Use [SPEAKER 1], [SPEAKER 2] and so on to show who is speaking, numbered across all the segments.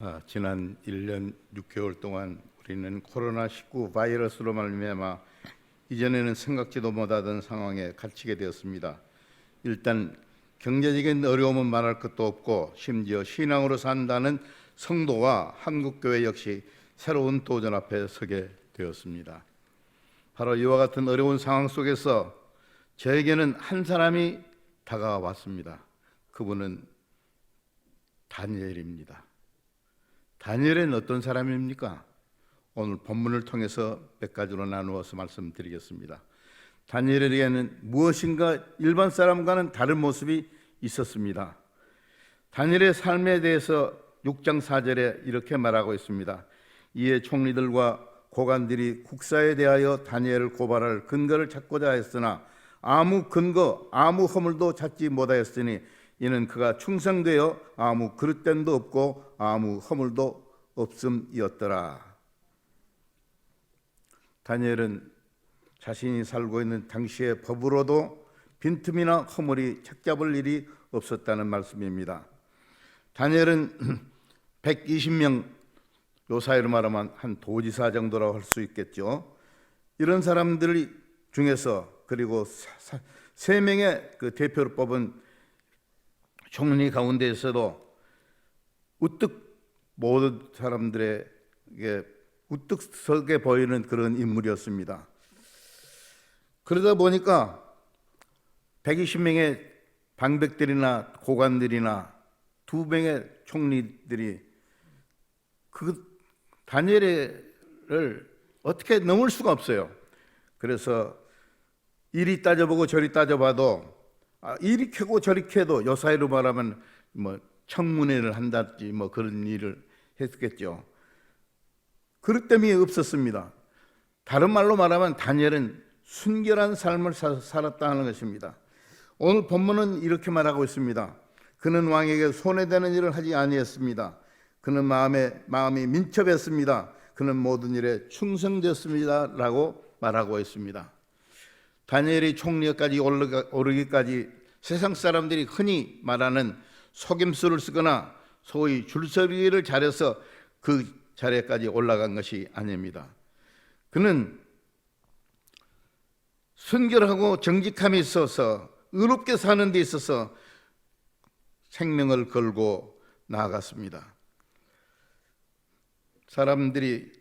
[SPEAKER 1] 아, 지난 1년 6개월 동안 우리는 코로나19 바이러스로 말미암아 이전에는 생각지도 못하던 상황에 갇히게 되었습니다. 일단 경제적인 어려움은 말할 것도 없고 심지어 신앙으로 산다는 성도와 한국 교회 역시 새로운 도전 앞에 서게 되었습니다. 바로 이와 같은 어려운 상황 속에서 저에게는 한 사람이 다가왔습니다. 그분은 다니엘입니다. 다니엘은 어떤 사람입니까? 오늘 본문을 통해서 몇 가지로 나누어서 말씀드리겠습니다. 다니엘에게는 무엇인가 일반 사람과는 다른 모습이 있었습니다. 다니엘의 삶에 대해서 6장 4절에 이렇게 말하고 있습니다. 이에 총리들과 고관들이 국사에 대하여 다니엘을 고발할 근거를 찾고자 했으나 아무 근거, 아무 허물도 찾지 못하였으니 이는 그가 충성되어 아무 그릇됨도 없고 아무 허물도 없음이었더라. 다니엘은 자신이 살고 있는 당시의 법으로도 빈틈이나 허물이 책잡을 일이 없었다는 말씀입니다. 다니엘은 120명 요 사이로 말하면 한 도지사 정도라고 할 수 있겠죠. 이런 사람들 중에서 그리고 사- 세 명의 그 대표를 뽑은 총리 가운데에서도 우뚝 모든 사람들에게 우뚝 서게 보이는 그런 인물이었습니다. 그러다 보니까 120명의 방백들이나 고관들이나 두 명의 총리들이 그 다니엘을 어떻게 넘을 수가 없어요. 그래서 이리 따져보고 저리 따져봐도 아, 이리 캐고 저리 캐도 요 사이로 말하면 뭐 청문회를 한다든지 뭐 그런 일을 했겠죠. 그릇됨이 없었습니다. 다른 말로 말하면 다니엘은 순결한 삶을 사- 살았다 하는 것입니다. 오늘 본문은 이렇게 말하고 있습니다. 그는 왕에게 손해되는 일을 하지 아니했습니다. 그는 마음에 마음이 민첩했습니다. 그는 모든 일에 충성되었습니다라고 말하고 있습니다. 다니엘이 총리까지 오르기까지 세상 사람들이 흔히 말하는 속임수를 쓰거나 소위 줄서기를 잘해서 그 자리까지 올라간 것이 아닙니다. 그는 순결하고 정직함이 있어서 의롭게 사는 데 있어서 생명을 걸고 나아갔습니다. 사람들이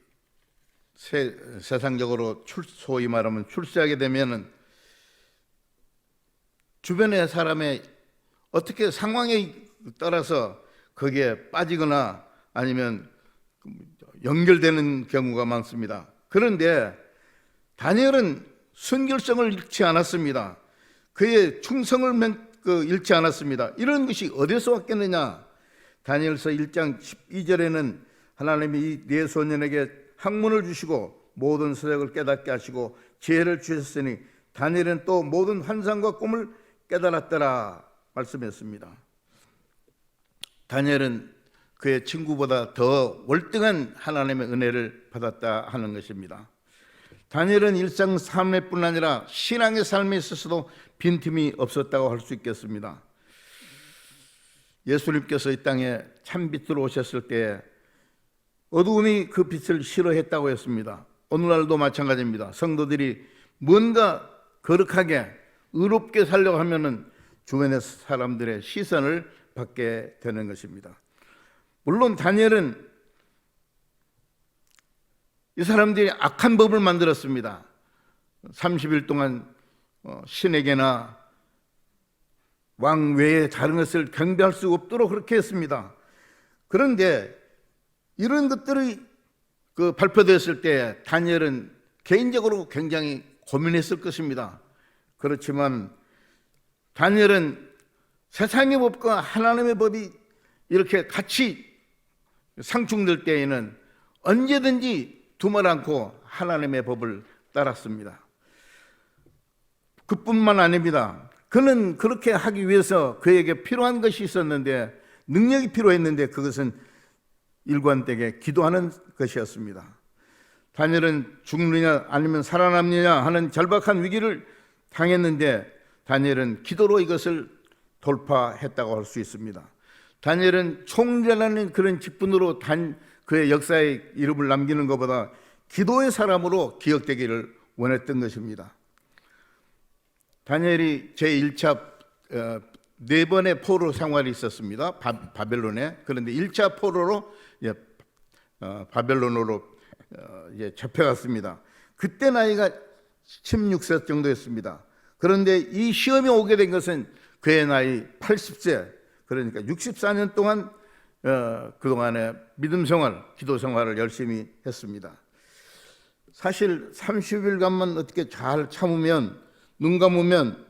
[SPEAKER 1] 세, 세상적으로 출, 소위 말하면 출세하게 되면은 주변의 사람의 어떻게 상황에 따라서 거기에 빠지거나 아니면 연결되는 경우가 많습니다. 그런데 다니엘은 순결성을 잃지 않았습니다. 그의 충성을 맹- 그 잃지 않았습니다. 이런 것이 어디서 왔겠느냐? 다니엘서 1장 12절에는 하나님이 이 네 소년에게 학문을 주시고 모든 서적을 깨닫게 하시고 지혜를 주셨으니 다니엘은 또 모든 환상과 꿈을 깨달았더라 말씀했습니다. 다니엘은 그의 친구보다 더 월등한 하나님의 은혜를 받았다 하는 것입니다. 다니엘은 일상 삶에뿐 아니라 신앙의 삶에 있어서도 빈틈이 없었다고 할 수 있겠습니다. 예수님께서 이 땅에 참빛으로 오셨을 때 어두움이 그 빛을 싫어했다고 했습니다. 오늘날도 마찬가지입니다. 성도들이 뭔가 거룩하게 의롭게 살려고 하면은 주변의 사람들의 시선을 받게 되는 것입니다. 물론 다니엘은 이 사람들이 악한 법을 만들었습니다. 30일 동안 어, 신에게나 왕 외에 다른 것을 경배할 수 없도록 그렇게 했습니다. 그런데 이런 것들이 그 발표됐을 때 다니엘은 개인적으로 굉장히 고민했을 것입니다. 그렇지만 다니엘은 세상의 법과 하나님의 법이 이렇게 같이 상충될 때에는 언제든지 두말 않고 하나님의 법을 따랐습니다. 그뿐만 아닙니다. 그는 그렇게 하기 위해서 그에게 필요한 것이 있었는데 능력이 필요했는데 그것은 일관되게 기도하는 것이었습니다. 다니엘은 죽느냐 아니면 살아남느냐 하는 절박한 위기를 당했는데 다니엘은 기도로 이것을 돌파했다고 할 수 있습니다. 다니엘은 총재라는 그런 직분으로 단 그의 역사에 이름을 남기는 것보다 기도의 사람으로 기억되기를 원했던 것입니다. 다니엘이 제 1차 어, 네 번의 포로 생활이 있었습니다. 바, 바벨론에. 그런데 1차 포로로 어, 바벨론으로 어, 잡혀갔습니다. 그때 나이가 16세 정도였습니다. 그런데 이 시험이 오게 된 것은 그의 나이 80세, 그러니까 64년 동안 어, 그동안에 믿음 생활, 기도 생활을 열심히 했습니다. 사실 30일간만 어떻게 잘 참으면 눈 감으면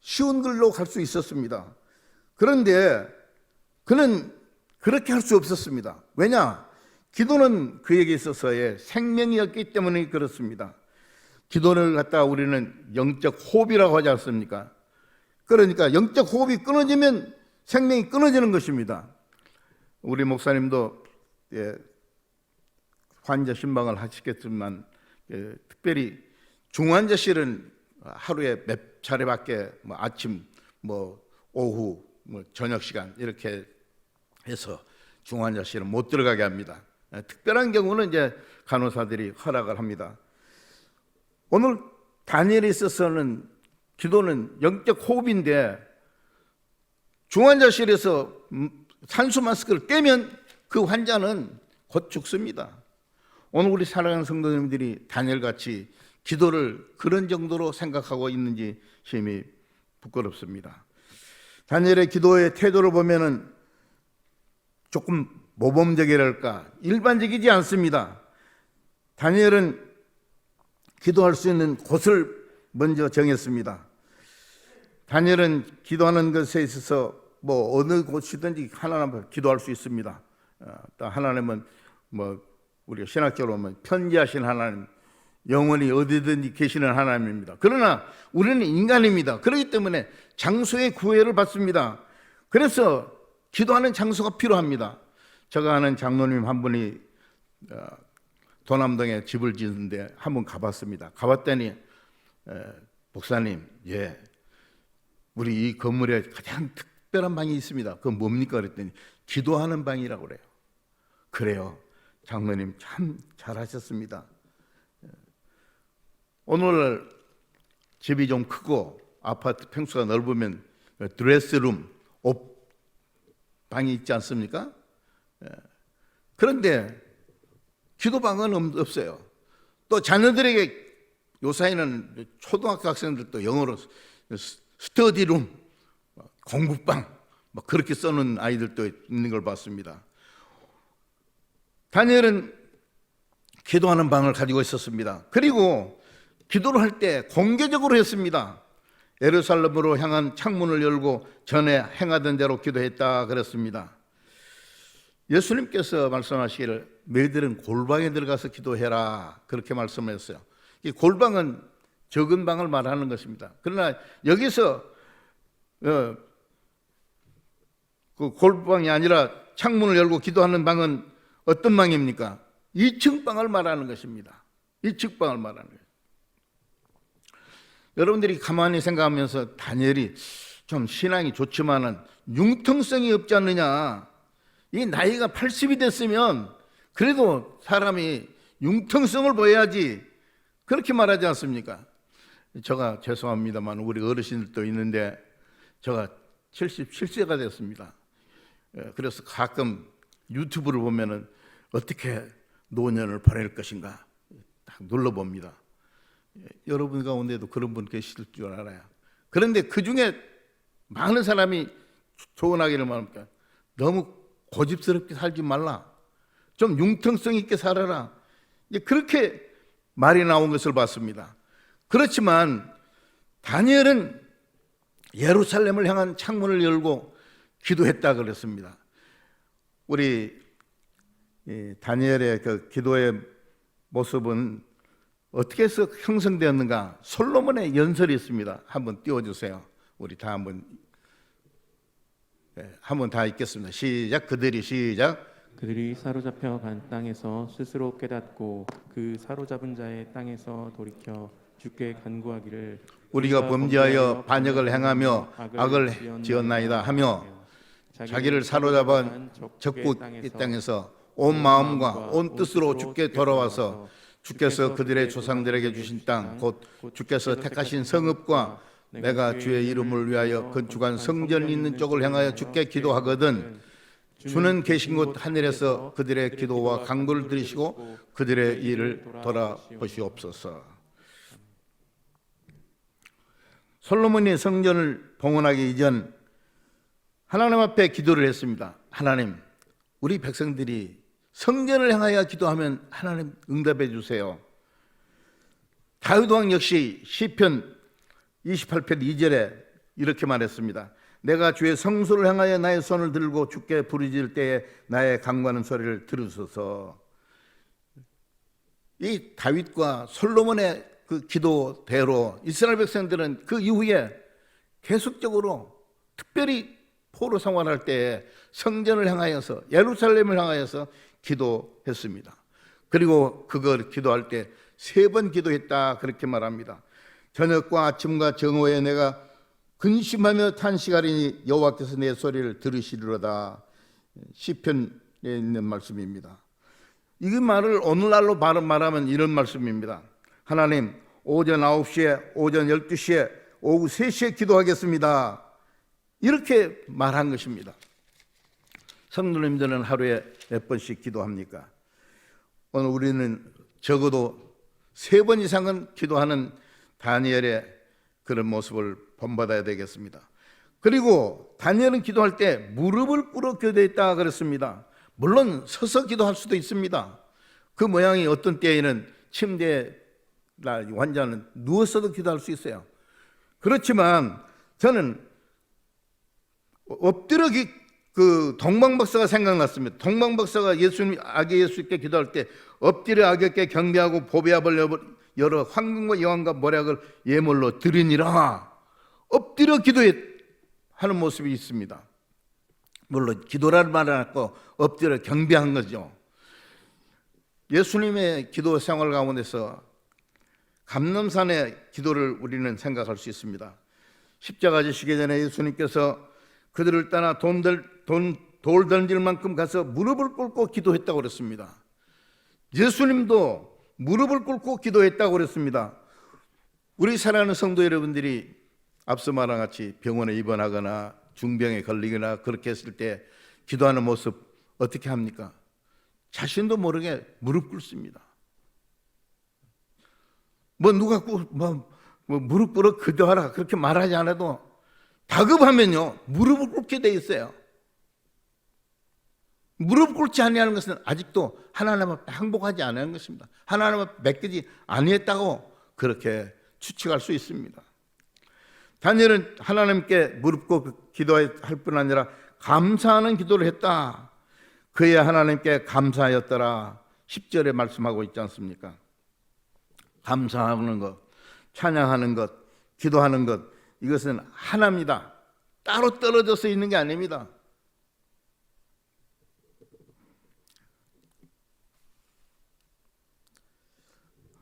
[SPEAKER 1] 쉬운 글로 갈 수 있었습니다. 그런데 그는 그렇게 할 수 없었습니다. 왜냐? 기도는 그에게 있어서의 생명이었기 때문에 그렇습니다. 기도를 갖다가 우리는 영적 호흡이라고 하지 않습니까? 그러니까 영적 호흡이 끊어지면 생명이 끊어지는 것입니다. 우리 목사님도 예, 환자 신방을 하시겠지만 예, 특별히 중환자실은 하루에 몇 차례밖에 뭐 아침 뭐 오후 뭐 저녁 시간 이렇게 해서 중환자실은 못 들어가게 합니다. 예, 특별한 경우는 이제 간호사들이 허락을 합니다. 오늘 다니엘에 있어서는 기도는 영적 호흡인데 중환자실에서 음, 산수 마스크를 떼면 그 환자는 곧 죽습니다. 오늘 우리 사랑하는 성도님들이 다니엘 같이 기도를 그런 정도로 생각하고 있는지 심히 부끄럽습니다. 다니엘의 기도의 태도를 보면은 조금 모범적이랄까 일반적이지 않습니다. 다니엘은 기도할 수 있는 곳을 먼저 정했습니다. 다니엘은 기도하는 것에 있어서 뭐 어느 곳이든지 하나님 앞에 기도할 수 있습니다. 어, 또 하나님은 뭐 우리가 신학적으로 보면 편지하신 하나님, 영원히 어디든지 계시는 하나님입니다. 그러나 우리는 인간입니다. 그렇기 때문에 장소의 구애를 받습니다. 그래서 기도하는 장소가 필요합니다. 제가 아는 장로님 한 분이 어, 도남동에 집을 짓는데 한번 가봤습니다. 가봤더니 에, 목사님, 예, 우리 이 건물에 가장 특별한 방이 있습니다. 그건 뭡니까? 그랬더니 기도하는 방이라고 그래요. 그래요. 장로님 참 잘하셨습니다. 오늘 집이 좀 크고 아파트 평수가 넓으면 드레스룸, 옷 방이 있지 않습니까? 예. 그런데 기도방은 없- 없어요. 또 자녀들에게 요사이는 초등학교 학생들도 영어로 스- 스터디룸, 공부방 뭐 그렇게 써놓은 아이들도 있는 걸 봤습니다. 다니엘은 기도하는 방을 가지고 있었습니다. 그리고 기도를 할 때 공개적으로 했습니다. 예루살렘으로 향한 창문을 열고 전에 행하던 대로 기도했다 그랬습니다. 예수님께서 말씀하시기를 너희들은 골방에 들어가서 기도해라 그렇게 말씀했어요. 이 골방은 적은 방을 말하는 것입니다. 그러나 여기서 어, 그 골방이 아니라 창문을 열고 기도하는 방은 어떤 방입니까? 2층 방을 말하는 것입니다. 2층 방을 말하는 거예요. 여러분들이 가만히 생각하면서 다니엘이 좀 신앙이 좋지만은 융통성이 없지 않느냐. 이 나이가 80이 됐으면 그래도 사람이 융통성을 보여야지 그렇게 말하지 않습니까? 제가 죄송합니다만 우리 어르신들도 있는데 제가 77세가 됐습니다. 예, 그래서 가끔 유튜브를 보면은 어떻게 노년을 보낼 것인가 딱 눌러봅니다. 예, 여러분 가운데도 그런 분 계실 줄 알아요. 그런데 그 중에 많은 사람이 조언하기를 말합니까? 너무 고집스럽게 살지 말라. 좀 융통성 있게 살아라. 그렇게 말이 나온 것을 봤습니다. 그렇지만 다니엘은 예루살렘을 향한 창문을 열고 기도했다 그랬습니다. 우리 이 다니엘의 그 기도의 모습은 어떻게 해서 형성되었는가? 솔로몬의 연설이 있습니다. 한번 띄워주세요. 우리 다 한번 네, 한번 다 읽겠습니다. 시작. 그들이 시작.
[SPEAKER 2] 그들이 사로잡혀 간 땅에서 스스로 깨닫고 그 사로잡은 자의 땅에서 돌이켜 주께 간구하기를
[SPEAKER 1] 우리가 범죄하여 반역을 행하며 악을 지었나이다 하며 자기를 사로잡은 적국 이 땅에서 온 마음과 온 뜻으로 주께 돌아와서 주께서 그들의 조상들에게 주신 땅 곧 주께서 택하신 성읍과 내가 주의 이름을 위하여 건축한 성전 있는 쪽을 향하여 주께 기도하거든 주는 계신 곳 하늘에서 그들의 기도와 간구를 들으시고 그들의 일을 돌아보시옵소서. 솔로몬이 성전을 봉헌하기 이전 하나님 앞에 기도를 했습니다. 하나님, 우리 백성들이 성전을 향하여 기도하면 하나님 응답해 주세요. 다윗 왕 역시 시편 28편 2절에 이렇게 말했습니다. 내가 주의 성소를 향하여 나의 손을 들고 주께 부르짖을 때에 나의 강구하는 소리를 들으소서. 이 다윗과 솔로몬의 그 기도대로 이스라엘 백성들은 그 이후에 계속적으로 특별히 포로 생활할 때에 성전을 향하여서 예루살렘을 향하여서 기도했습니다. 그리고 그걸 기도할 때 세 번 기도했다 그렇게 말합니다. 저녁과 아침과 정오에 내가 근심하며 탄식하리니 여호와께서 내 소리를 들으시리로다. 시편에 있는 말씀입니다. 이 말을 오늘날로 말하면 이런 말씀입니다. 하나님, 오전 9시에, 오전 12시에, 오후 3시에 기도하겠습니다. 이렇게 말한 것입니다. 성도님들은 하루에 몇 번씩 기도합니까? 오늘 우리는 적어도 세 번 이상은 기도하는 다니엘의 그런 모습을 본받아야 되겠습니다. 그리고 다니엘은 기도할 때 무릎을 꿇어 기도했다 그랬습니다. 물론 서서 기도할 수도 있습니다. 그 모양이 어떤 때에는 침대에 환자는 누워서도 기도할 수 있어요. 그렇지만 저는 엎드려 기, 그 동방박사가 생각났습니다. 동방박사가 예수님 아기 예수께 기도할 때 엎드려 아기께 경배하고 보배압을 여러 황금과 여왕과 모략을 예물로 드리니라 엎드려 기도해 하는 모습이 있습니다. 물론 기도라는 말은 않고 엎드려 경배한 거죠. 예수님의 기도 생활 가운데서 감남산의 기도를 우리는 생각할 수 있습니다. 십자가 지시기 전에 예수님께서 그들을 떠나 돈들, 돈, 돌 던질 만큼 가서 무릎을 꿇고 기도했다고 그랬습니다. 예수님도 무릎을 꿇고 기도했다고 그랬습니다. 우리 사랑하는 성도 여러분들이 앞서 말한 같이 병원에 입원하거나 중병에 걸리거나 그렇게 했을 때 기도하는 모습 어떻게 합니까? 자신도 모르게 무릎 꿇습니다. 뭐 누가 꾸, 뭐, 뭐 무릎 꿇어 기도하라 그렇게 말하지 않아도 다급하면요 무릎을 꿇게 돼 있어요. 무릎 꿇지 아니하는 것은 아직도 하나님 앞에 항복하지 않은 것입니다. 하나님 앞에 맡기지 아니했다고 그렇게 추측할 수 있습니다. 다니엘은 하나님께 무릎 꿇고 기도할 뿐 아니라 감사하는 기도를 했다. 그의 하나님께 감사하였더라. 10절에 말씀하고 있지 않습니까? 감사하는 것, 찬양하는 것, 기도하는 것, 이것은 하나입니다. 따로 떨어져서 있는 게 아닙니다.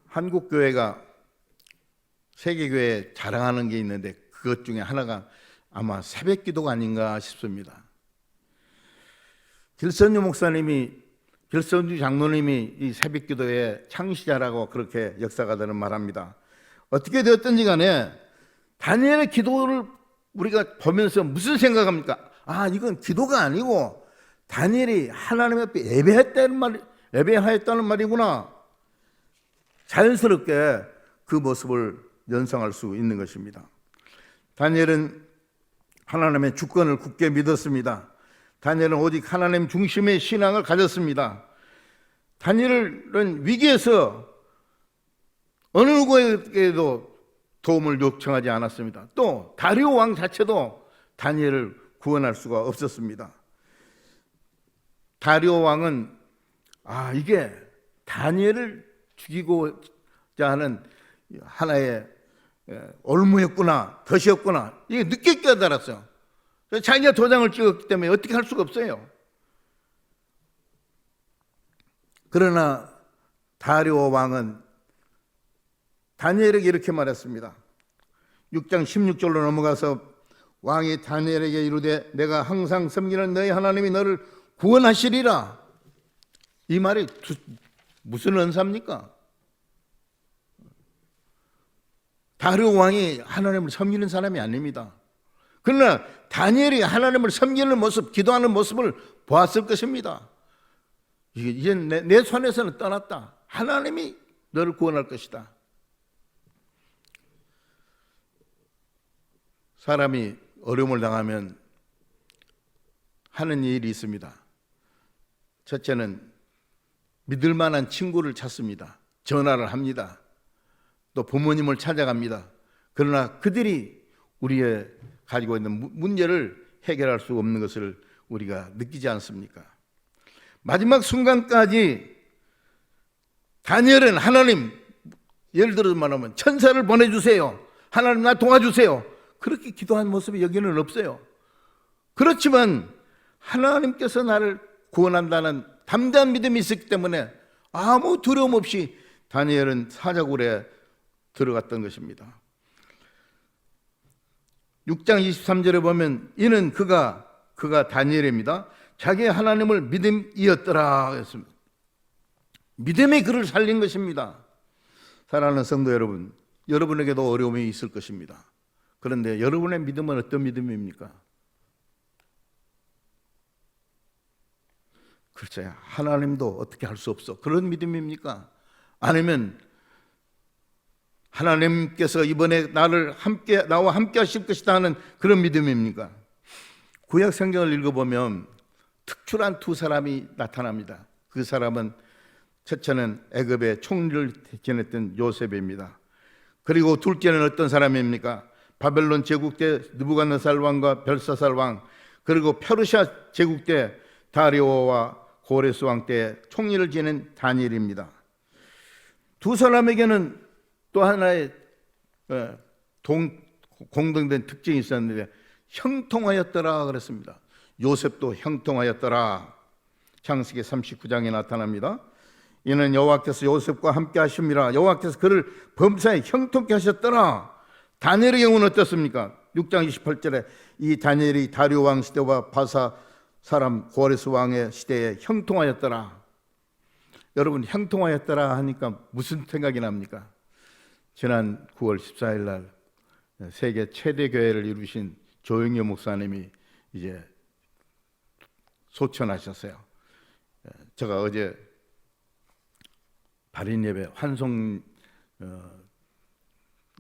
[SPEAKER 1] 한국 교회가 세계 교회 자랑하는 게 있는데 그것 중에 하나가 아마 새벽 기도가 아닌가 싶습니다. 길선유 목사님이 길선유 장로님이 이 새벽 기도의 창시자라고 그렇게 역사가들은 말합니다. 어떻게 되었든지 간에 다니엘의 기도를 우리가 보면서 무슨 생각합니까? 아, 이건 기도가 아니고 다니엘이 하나님 앞에 예배했다는 말, 예배하였다는 말이구나. 자연스럽게 그 모습을 연상할 수 있는 것입니다. 다니엘은 하나님의 주권을 굳게 믿었습니다. 다니엘은 오직 하나님 중심의 신앙을 가졌습니다. 다니엘은 위기에서 어느 누구에게도 도움을 요청하지 않았습니다. 또 다리오 왕 자체도 다니엘을 구원할 수가 없었습니다. 다리오 왕은 아 이게 다니엘을 죽이고자 하는 하나의 올무였구나, 덫이었구나. 이게 늦게 깨달았어요. 자기가 도장을 찍었기 때문에 어떻게 할 수가 없어요. 그러나 다리오 왕은 다니엘에게 이렇게 말했습니다. 6장 16절로 넘어가서 왕이 다니엘에게 이르되 내가 항상 섬기는 너희 하나님이 너를 구원하시리라. 이 말이 두- 무슨 은사입니까? 다르 왕이 하나님을 섬기는 사람이 아닙니다. 그러나 다니엘이 하나님을 섬기는 모습, 기도하는 모습을 보았을 것입니다. 이제 내, 내 손에서는 떠났다. 하나님이 너를 구원할 것이다. 사람이 어려움을 당하면 하는 일이 있습니다. 첫째는 믿을 만한 친구를 찾습니다. 전화를 합니다. 또 부모님을 찾아갑니다. 그러나 그들이 우리의 가지고 있는 무- 문제를 해결할 수 없는 것을 우리가 느끼지 않습니까? 마지막 순간까지 다니엘은 하나님 예를 들어서 말하면 천사를 보내주세요. 하나님 나 도와주세요. 그렇게 기도한 모습이 여기는 없어요. 그렇지만 하나님께서 나를 구원한다는 담대한 믿음이 있었기 때문에 아무 두려움 없이 다니엘은 사자굴에 들어갔던 것입니다. 6장 23절에 보면 이는 그가 그가 다니엘입니다. 자기 하나님을 믿음이었더라 했습니다. 믿음이 그를 살린 것입니다. 사랑하는 성도 여러분, 여러분에게도 어려움이 있을 것입니다. 그런데 여러분의 믿음은 어떤 믿음입니까? 그렇죠. 하나님도 어떻게 할 수 없어. 그런 믿음입니까? 아니면 하나님께서 이번에 나를 함께 나와 함께 하실 것이다 하는 그런 믿음입니까? 구약 성경을 읽어보면 특출한 두 사람이 나타납니다. 그 사람은 첫째는 애굽의 총리를 지냈던 요셉입니다. 그리고 둘째는 어떤 사람입니까? 바벨론 제국 때 느부갓네살 왕과 벨사살 왕 그리고 페르시아 제국 때 다리오와 고레스 왕 때 총리를 지낸 다니엘입니다. 두 사람에게는 또 하나의 어, 동, 공동된 특징이 있었는데 형통하였더라 그랬습니다. 요셉도 형통하였더라. 창세기 39장에 나타납니다. 이는 여호와께서 요셉과 함께 하심이라 여호와께서 그를 범사에 형통케 하셨더라. 다니엘의 경우는 어떻습니까? 6장 28절에 이 다니엘이 다리오 왕 시대와 바사 사람 고레스 왕의 시대에 형통하였더라. 여러분 형통하였더라 하니까 무슨 생각이 납니까? 지난 9월 14일 날 세계 최대 교회를 이루신 조영여 목사님이 이제 소천하셨어요. 제가 어제 발인 예배 환송 어,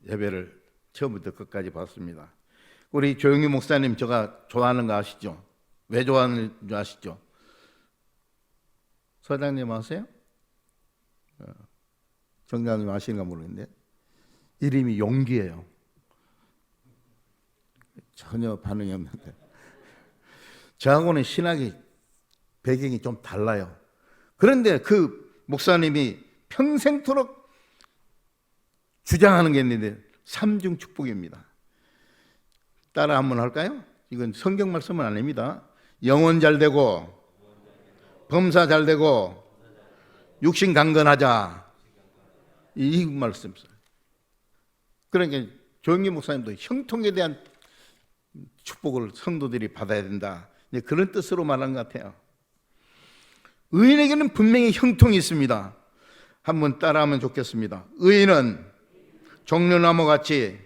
[SPEAKER 1] 예배를 처음부터 끝까지 봤습니다. 우리 조영희 목사님 제가 좋아하는 거 아시죠? 왜 좋아하는 줄 아시죠? 서장님 아세요? 어, 정장님 아시는가 모르겠는데 이름이 용기예요. 전혀 반응이 없는데 저하고는 신학이 배경이 좀 달라요. 그런데 그 목사님이 평생토록 주장하는 게 있는데 삼중 축복입니다. 따라 한번 할까요? 이건 성경 말씀은 아닙니다. 영혼 잘 되고 범사 잘 되고 육신 강건하자 이, 이 말씀. 그러니까 조영기 목사님도 형통에 대한 축복을 성도들이 받아야 된다. 그런 뜻으로 말한 것 같아요. 의인에게는 분명히 형통이 있습니다. 한번 따라하면 좋겠습니다. 의인은 종려나무 같이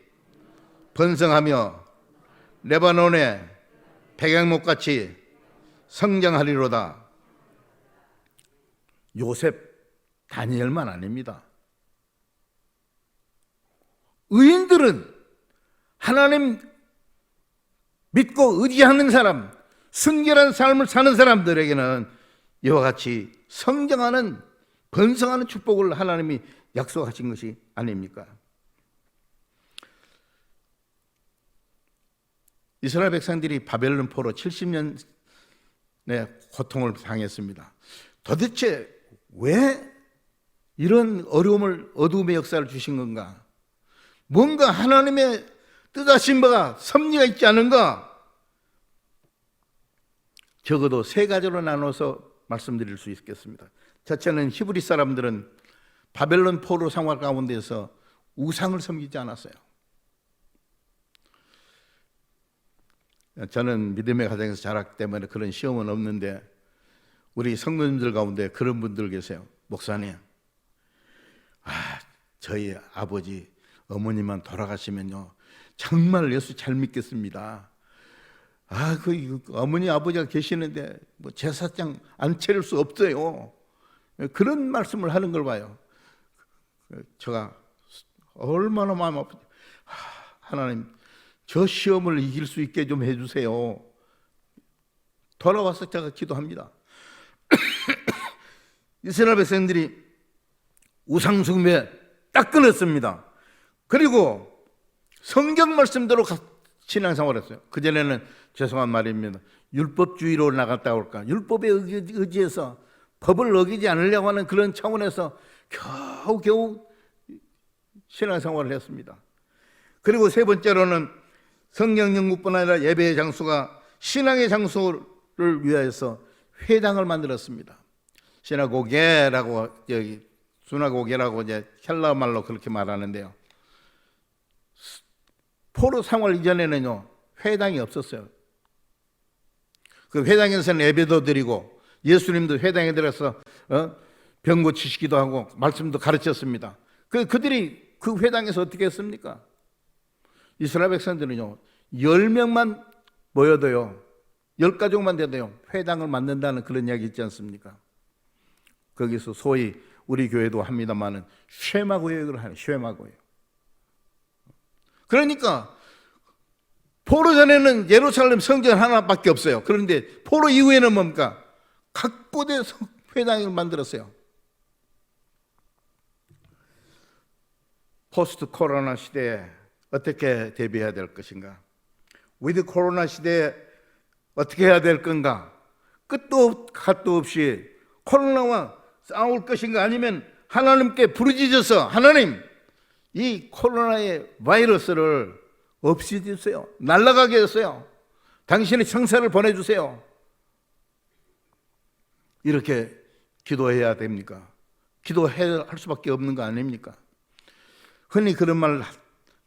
[SPEAKER 1] 번성하며 레바논의 백양목 같이 성장하리로다. 요셉 다니엘만 아닙니다. 의인들은 하나님 믿고 의지하는 사람, 순결한 삶을 사는 사람들에게는 이와 같이 성장하는 번성하는 축복을 하나님이 약속하신 것이 아닙니까? 이스라엘 백성들이 바벨론 포로 70년의 고통을 당했습니다. 도대체 왜 이런 어려움을 어두움의 역사를 주신 건가? 뭔가 하나님의 뜻하신 바가 섭리가 있지 않은가? 적어도 세 가지로 나눠서 말씀드릴 수 있겠습니다. 첫째는 히브리 사람들은 바벨론 포로 생활 가운데서 우상을 섬기지 않았어요. 저는 믿음의 가정에서 자랐기 때문에 그런 시험은 없는데 우리 성도님들 가운데 그런 분들 계세요. 목사님, 아 저희 아버지 어머니만 돌아가시면요 정말 예수 잘 믿겠습니다. 아 그 어머니 아버지가 계시는데 뭐 제사장 안 차릴 수 없어요. 그런 말씀을 하는 걸 봐요. 제가 얼마나 마음 아프지. 하, 하나님 저 시험을 이길 수 있게 좀 해주세요. 돌아와서 제가 기도합니다. 이스라엘 백성들이 우상 숭배 딱 끊었습니다. 그리고 성경 말씀대로 가- 신앙생활 했어요. 그 전에는 죄송한 말입니다. 율법주의로 나갔다 올까? 율법에 의지- 의지해서 법을 어기지 않으려고 하는 그런 차원에서 겨우 겨우 신앙생활을 했습니다. 그리고 세 번째로는 성경 연구뿐 아니라 예배의 장소가 신앙의 장소를 위하여서 회당을 만들었습니다. 시나고게라고 여기 수나고게라고 이제 헬라 말로 그렇게 말하는데요. 포로 생활 이전에는요 회당이 없었어요. 그 회당에서는 예배도 드리고 예수님도 회당에 들어서 어? 병 고치시기도 하고 말씀도 가르쳤습니다. 그 그들이 그 회당에서 어떻게 했습니까? 이스라엘 백성들은요 열 명만 모여도요 열 가족만 돼도요 회당을 만든다는 그런 이야기 있지 않습니까? 거기서 소위 우리 교회도 합니다만은 쉐마고역을 하는 쉐마고역. 그러니까 포로 전에는 예루살렘 성전 하나밖에 없어요. 그런데 포로 이후에는 뭡니까? 각 곳에 성- 회당을 만들었어요. 포스트 코로나 시대에 어떻게 대비해야 될 것인가? 위드 코로나 시대에 어떻게 해야 될 건가? 끝도 갓도 없이 코로나와 싸울 것인가 아니면 하나님께 부르짖어서 하나님 이 코로나의 바이러스를 없애주세요. 날아가게 해주세요. 당신의 청사를 보내주세요. 이렇게 기도해야 됩니까? 기도해야 할 수밖에 없는 거 아닙니까? 흔히 그런 말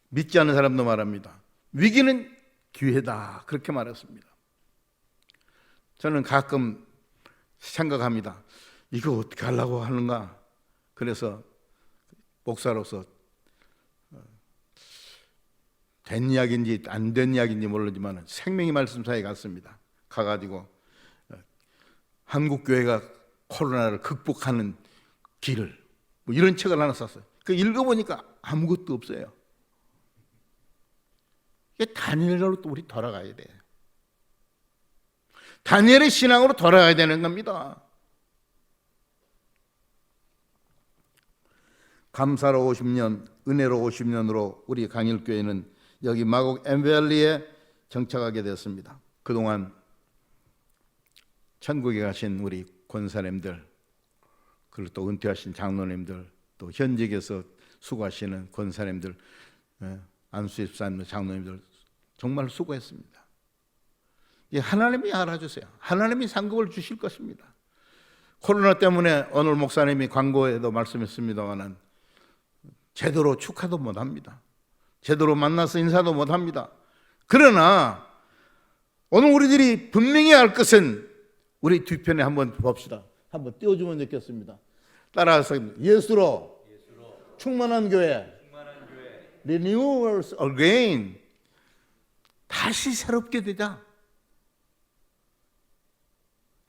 [SPEAKER 1] 믿지 않는 사람도 말합니다. 위기는 기회다. 그렇게 말했습니다. 저는 가끔 생각합니다. 이거 어떻게 하려고 하는가? 그래서 목사로서 어, 된 이야기인지 안 된 이야기인지 모르지만 생명의 말씀사에 갔습니다. 가가지고 어, 한국 교회가 코로나를 극복하는 길을 뭐 이런 책을 하나 샀어요. 그 읽어보니까 아무것도 없어요. 이게 다니엘로 또 우리 돌아가야 돼. 다니엘의 신앙으로 돌아가야 되는 겁니다. 감사로 50년, 은혜로 50년으로 우리 강일교회는 여기 마곡 엠벨리에 정착하게 됐습니다. 그동안 천국에 가신 우리 권사님들, 그리고 또 은퇴하신 장로님들, 또 현직에서 수고하시는 권사님들, 예, 안수집사님, 장로님들 정말 수고했습니다. 이 하나님이 알아주세요. 하나님이 상급을 주실 것입니다. 코로나 때문에 오늘 목사님이 광고에도 말씀했습니다만은 제대로 축하도 못 합니다. 제대로 만나서 인사도 못 합니다. 그러나 오늘 우리들이 분명히 알 것은 우리 뒤편에 한번 봅시다. 한번 띄워주면 좋겠습니다. 따라서 예수로, 충만한 교회, renewals again 다시 새롭게 되자.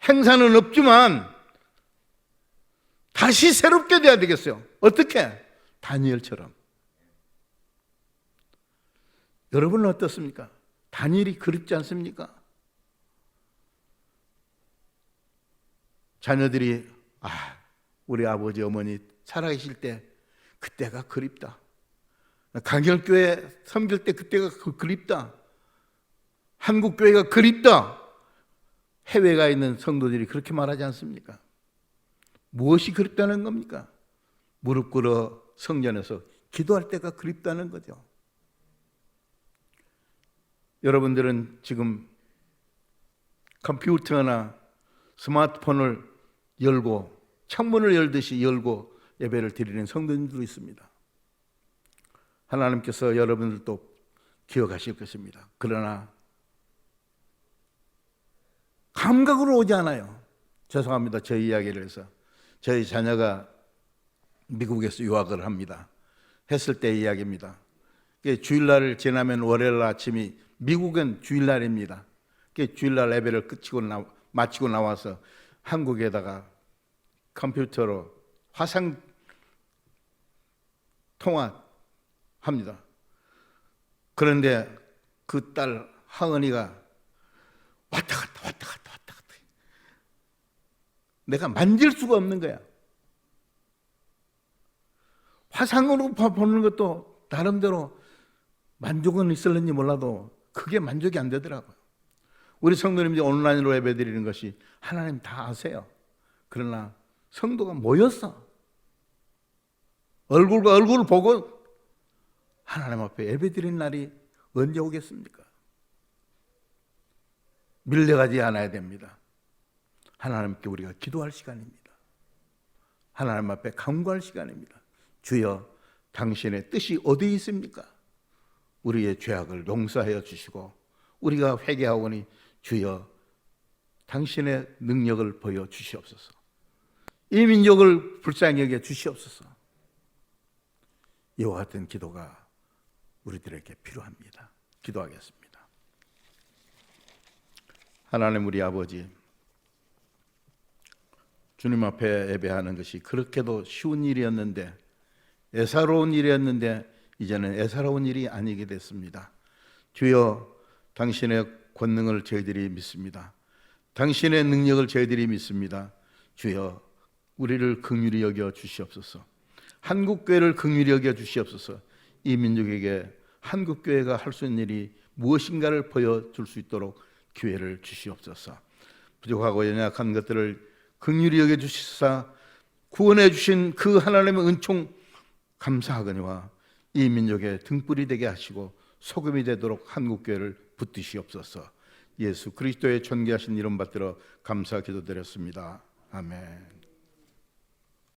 [SPEAKER 1] 행사는 없지만 다시 새롭게 돼야 되겠어요. 어떻게? 다니엘처럼. 여러분은 어떻습니까? 다니엘이 그립지 않습니까? 자녀들이 아, 우리 아버지 어머니 살아계실 때 그때가 그립다. 강결교회 섬길 때 그때가 그- 그립다. 한국교회가 그립다. 해외가 있는 성도들이 그렇게 말하지 않습니까? 무엇이 그립다는 겁니까? 무릎 꿇어 성전에서 기도할 때가 그립다는 거죠. 여러분들은 지금 컴퓨터나 스마트폰을 열고 창문을 열듯이 열고 예배를 드리는 성도님도 있습니다. 하나님께서 여러분들도 기억하실 것입니다. 그러나 감각으로 오지 않아요. 죄송합니다. 제 이야기를 해서 저희 자녀가 미국에서 유학을 합니다. 했을 때 이야기입니다. 주일날을 지나면 월요일 아침이 미국은 주일날입니다. 주일날 예배를 끝이고 나, 마치고 나와서 한국에다가 컴퓨터로 화상 통화합니다. 그런데 그 딸 하은이가 왔다 갔다 왔다 갔다 왔다 갔다. 내가 만질 수가 없는 거야. 화상으로 봐- 보는 것도 나름대로 만족은 있을는지 몰라도 그게 만족이 안 되더라고요. 우리 성도님들이 온라인으로 예배 드리는 것이 하나님 다 아세요. 그러나 성도가 모였어. 얼굴과 얼굴을 보고 하나님 앞에 예배 드리는 날이 언제 오겠습니까? 밀려가지 않아야 됩니다. 하나님께 우리가 기도할 시간입니다. 하나님 앞에 간구할 시간입니다. 주여, 당신의 뜻이 어디 있습니까? 우리의 죄악을 용서하여 주시고 우리가 회개하오니 주여, 당신의 능력을 보여 주시옵소서. 이 민족을 불쌍히 여겨 주시옵소서. 이와 같은 기도가 우리들에게 필요합니다. 기도하겠습니다. 하나님 우리 아버지 주님 앞에 예배하는 것이 그렇게도 쉬운 일이었는데 애사로운 일이었는데 이제는 애사로운 일이 아니게 됐습니다. 주여 당신의 권능을 저희들이 믿습니다. 당신의 능력을 저희들이 믿습니다. 주여 우리를 긍휼히 여겨 주시옵소서. 한국 교회를 긍휼히 여겨 주시옵소서. 이 민족에게 한국 교회가 할 수 있는 일이 무엇인가를 보여 줄 수 있도록 기회를 주시옵소서. 부족하고 연약한 것들을 긍휼히 여겨 주시사 구원해 주신 그 하나님의 은총 감사하거니와 이 민족의 등불이 되게 하시고 소금이 되도록 한국 교회를 붙드시옵소서. 예수 그리스도의 존귀하신 이름 받들어 감사 기도드렸습니다. 아멘.